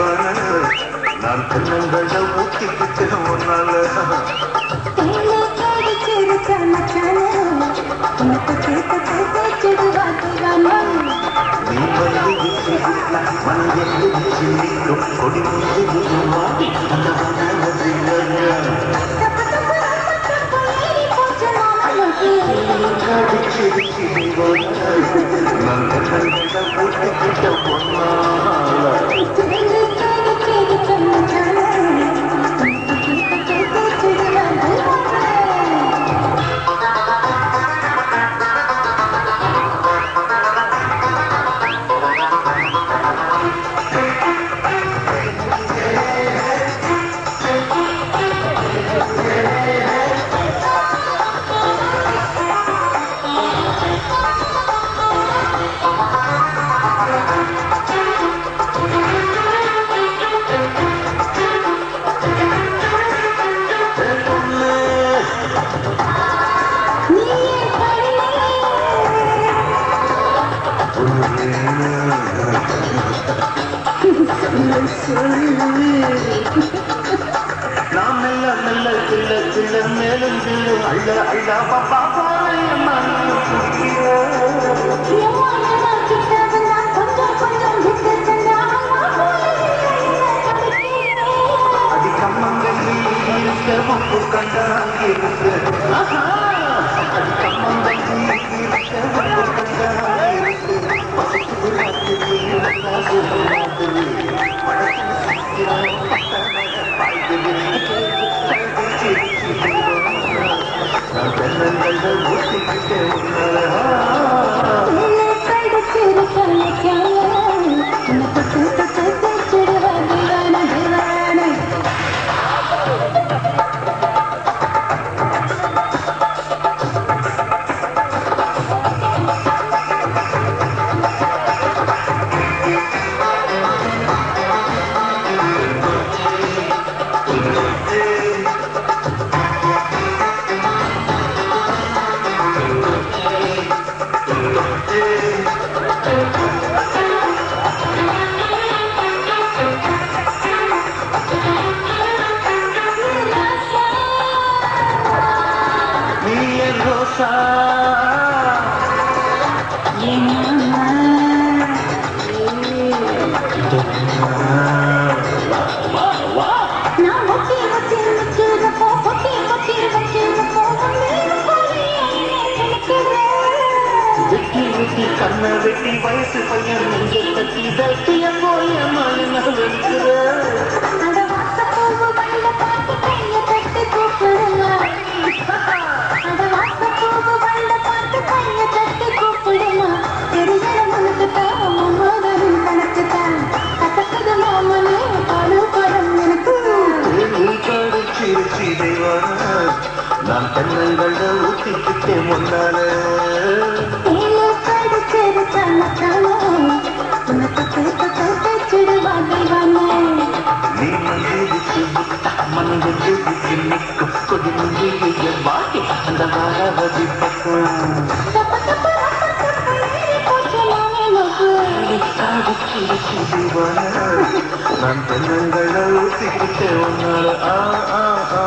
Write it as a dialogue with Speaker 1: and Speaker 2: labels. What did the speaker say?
Speaker 1: தேவான நான் பொண்ணுங்கள ஊத்திக்கிச்சேன் ஒன்னால
Speaker 2: நீ வந்து வீசிக்கலாம் நான்
Speaker 1: கண்ணன் கிட்ட போட்டுக்கிட்ட பொண்ணா
Speaker 2: நான் மெல்ல மெல்ல சில்ல நான் தென்னங்கள் ஊட்டிக்கிட்டே வெட்டி கண்ண வெட்டி வயசு பையன் நெஞ்ச தட்டி தட்டிய போய மன வெறுக்கிற கடிச்சிருச்சி தெய்வான நான் தென்னங்கள் ஊத்திக்கிட்டே முன்னால. நீ மந்திரிச்சு விட்டா விட்டு நிற்கும். கொடி முந்திய பாக்கி அந்த வாரவதி பக்கம்.
Speaker 1: தப்பு தப்பு
Speaker 2: ನನ್ ಜನಗಳು ಸಿಗುತ್ತೆ ಉನ್ನಾಳು ಆ
Speaker 1: ಆ ಆ